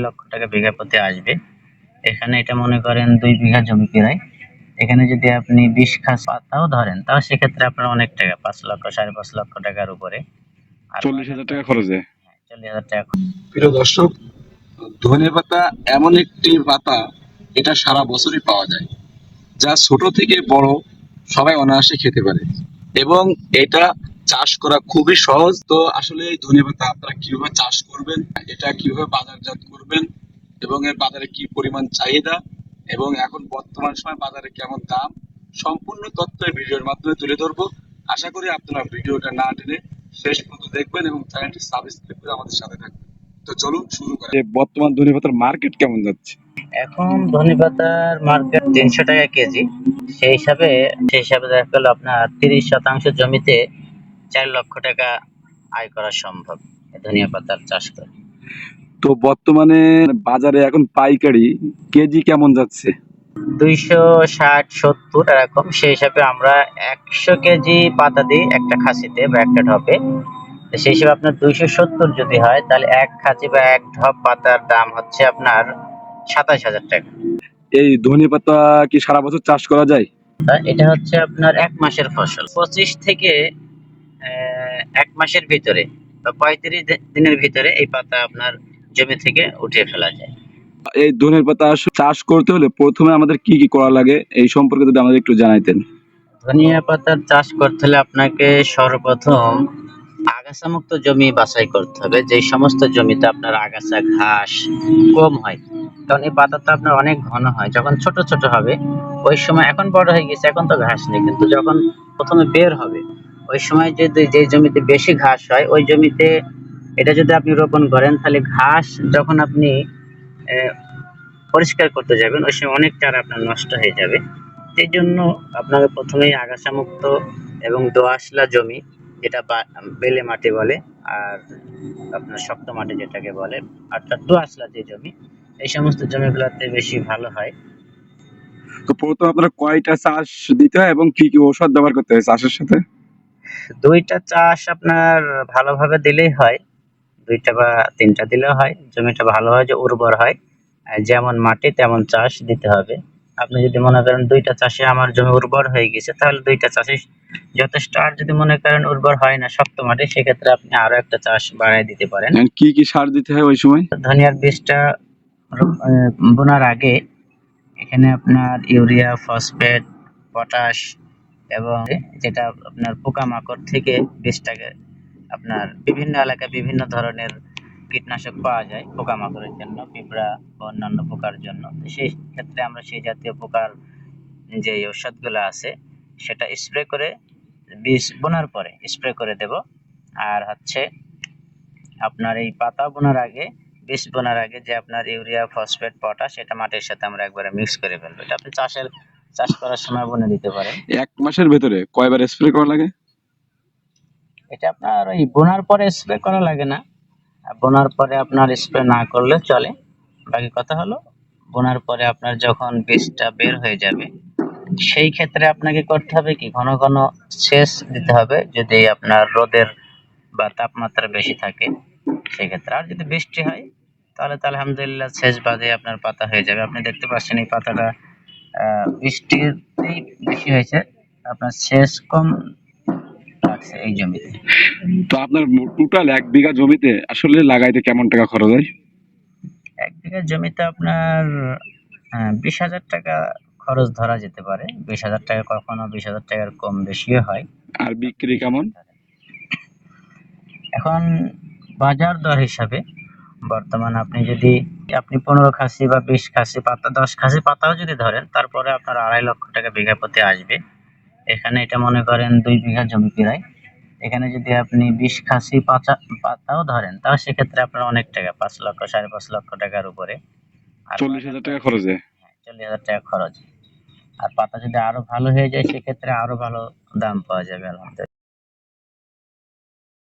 আড়াই লক্ষ টাকা বিঘা প্রতি আসবে। এখানে এটা মনে করেন দুই বিঘা জমি প্রায়। এখানে যদি আপনি বিশ খাস পাতাও ধরেন তাও সেক্ষেত্রে আপনার অনেক টাকা পাঁচ লক্ষ সাড়ে পাঁচ লক্ষ টাকার উপরে। চল্লিশ হাজার টাকা খরচে চল্লিশ হাজার টাকা প্রিয় দর্শক ধনে পাতা এমন একটি পাতা এটা সারা বছরই পাওয়া যায়। যা ছোট থেকে বড় সবাই অনায়াসে খেতে পারে। এবং এটা চাষ করা খুবই সহজ। তো আসলে এই ধনে পাতা আপনারা কীভাবে চাষ করবেন এটা কীভাবে বাজারজাত করবেন এবং এর বাজারে কি পরিমাণ চাহিদা এবং এখন বর্তমান সময় বাজারে কেমন দাম সম্পূর্ণ তথ্য এই ভিডিওর মাধ্যমে তুলে ধরবো। আশা করি আপনারা ভিডিওটা না টেনে শেষ পর্যন্ত দেখবেন এবং চ্যানেলটি সাবস্ক্রাইব করে আমাদের সাথে থাকবেন। তো চলুন শুরু করা বর্তমান ধনে পাতার মার্কেট কেমন যাচ্ছে? এখন ধনী পাতার মার্কেট তিনশো টাকা কেজি। সেই হিসাবে সেই হিসাবে দেখা গেল আপনার তিরিশ শতাংশ জমিতে চার লক্ষ টাকা আয় করা সম্ভব। ধনিয়া পাতার চাষ করে। তো বর্তমানে বাজারে এখন পাইকারি কেজি কেমন যাচ্ছে? দুইশো ষাট সত্তর এরকম। সেই হিসাবে আমরা একশো কেজি পাতা দিই একটা খাসিতে বা একটা ঢপে। সেই হিসাবে আপনার দুইশো সত্তর যদি হয় তাহলে এক খাঁচি বা এক ঢপ পাতার দাম হচ্ছে আপনার সাতাশ হাজার টাকা। এই ধনে পাতা কি সারা বছর চাষ করা যায়? এটা হচ্ছে আপনার এক মাসের ফসল। পঁচিশ থেকে এক মাসের ভিতরে বা পঁয়ত্রিশ দিনের ভিতরে এই পাতা আপনার জমি থেকে উঠিয়ে ফেলা যায়। এই ধনের পাতা চাষ করতে হলে প্রথমে আমাদের কি কি করা লাগে এই সম্পর্কে যদি আমাদের একটু জানাইতেন। ধনিয়া পাতার চাষ করতে হলে আপনাকে সর্বপ্রথম আগাছামুক্ত জমি বাছাই করতে হবে যে সমস্ত জমিতে আপনার আগাছা ঘাস কম হয়। কারণ এই পাতাটা আপনার অনেক ঘন হয় যখন ছোট ছোট হবে ওই সময় এখন বড় হয়ে গেছে এখন তো ঘাস নেই কিন্তু যখন প্রথমে বের হবে ওই সময় যদি যে জমিতে বেশি ঘাস হয়, ওই জমিতে এটা যদি আপনি রোপণ করেন, তাহলে ঘাস যখন আপনি পরিষ্কার করতে যাবেন, ওই সময় অনেক চারা আপনার নষ্ট হয়ে যাবে। সেই জন্য আপনাকে প্রথমেই আগাছামুক্ত এবং দোআঁশলা জমি, যেটা বেলে মাটি বলে, আর আপনার শক্ত মাটি যেটাকে বলে অর্থাৎ দোআঁশলা যে জমি, এই সমস্ত জমিগুলোতে বেশি ভালো হয়। তো প্রথমে আপনারা কয়টা চাষ দিতে হয় এবং কি কি ঔষধ ব্যবহার করতে হয় চাষের সাথে? দুইটা চাষ আপনার ভালোভাবে দিলেই হয়। দুইটা বা তিনটা দিলেও হয়। জমিটা ভালোভাবে যে উর্বর হয়। যেমন মাটি তেমন চাষ দিতে হবে। আপনি যদি মনে করেন দুইটা চাষে আমার জমি উর্বর হয়ে গেছে তাহলে দুইটা চাষে যথেষ্ট। আর যদি মনে করেন উর্বর হয় না শক্ত মাটি সেক্ষেত্রে আপনি আরও একটা চাষ বাড়ায় দিতে পারেন। কি কি সার দিতে হয় ওই সময়? ধনিয়ার বীজটা বোনার আগে। এখানে আপনার ইউরিয়া ফসফেট পটাশ এবং যেটা আপনার পোকামাকড় থেকে বীজটাকে আপনার বিভিন্ন এলাকায় বিভিন্ন ধরনের কীটনাশক পাওয়া যায় পোকামাকড়ের জন্য, পিঁপড়া বা অন্যান্য পোকার জন্য। সেই ক্ষেত্রে আমরা সেই জাতীয় পোকার যে ঔষধগুলো আছে, সেটা স্প্রে করে বীজ বোনার পরে স্প্রে করে দেব। আর হচ্ছে আপনার এই পাতা বোনার আগে, বীজ বোনার আগে যে আপনার ইউরিয়া, ফসফেট, পটাশ, এটা মাটির সাথে আমরা একবারে মিক্স করে ফেলব। এটা আপনি চাষের চাষ করার সময় বুনে দিতে পারেন। এক মাসের ভেতরে কয়বার স্প্রে করা লাগে? এটা আপনার ওই বোনার পরে স্প্রে করা লাগে না। বোনার পরে আপনার স্প্রে না করলে চলে। বাকি কথা হলো বোনার পরে আপনার যখন বীজটা বের হয়ে যাবে সেই ক্ষেত্রে আপনাকে করতে হবে কি ঘন ঘন সেচ দিতে হবে যদি আপনার রোদের বা তাপমাত্রা বেশি থাকে। সেই ক্ষেত্রে আর যদি বৃষ্টি হয় তাহলে তো আলহামদুলিল্লাহ সেচ বাদে আপনার পাতা হয়ে যাবে। আপনি দেখতে পাচ্ছেন এই পাতাটা আহ, বৃষ্টিতেই বেশি হয়েছে। আপনার সেচ কম লাগছে এই জমিতে। তো আপনার টোটাল এক বিঘা জমিতে আসলে লাগাইতে কেমন টাকা খরচ হয়? এক বিঘা জমিতে আপনার বিশ হাজার টাকা খরচ ধরা যেতে পারে। বিশ হাজার টাকা কখনো বিশ হাজার টাকার কম বেশিও হয়। আর বিক্রি কেমন? এখন বাজার দর হিসাবে বর্তমান আপনি যদি আপনি পনেরো খাসি বা বিশ খাসি পাতা দশ খাসি পাতাও যদি ধরেন তারপরে আপনার আড়াই লক্ষ টাকা বিঘা প্রতি আসবে। এখানে এটা মনে করেন দুই বিঘা জমি প্রায়। এখানে যদি আপনি বিশ খাসি পাতা পাতাও ধরেন তাও সেক্ষেত্রে আপনার অনেক টাকা পাঁচ লক্ষ সাড়ে পাঁচ লক্ষ টাকার উপরে। আর চল্লিশ হাজার টাকা খরচ হয় চল্লিশ হাজার টাকা খরচ। আর পাতা যদি আরও ভালো হয়ে যায় সেক্ষেত্রে আরও ভালো দাম পাওয়া যাবে আলহামদুলিল্লাহ।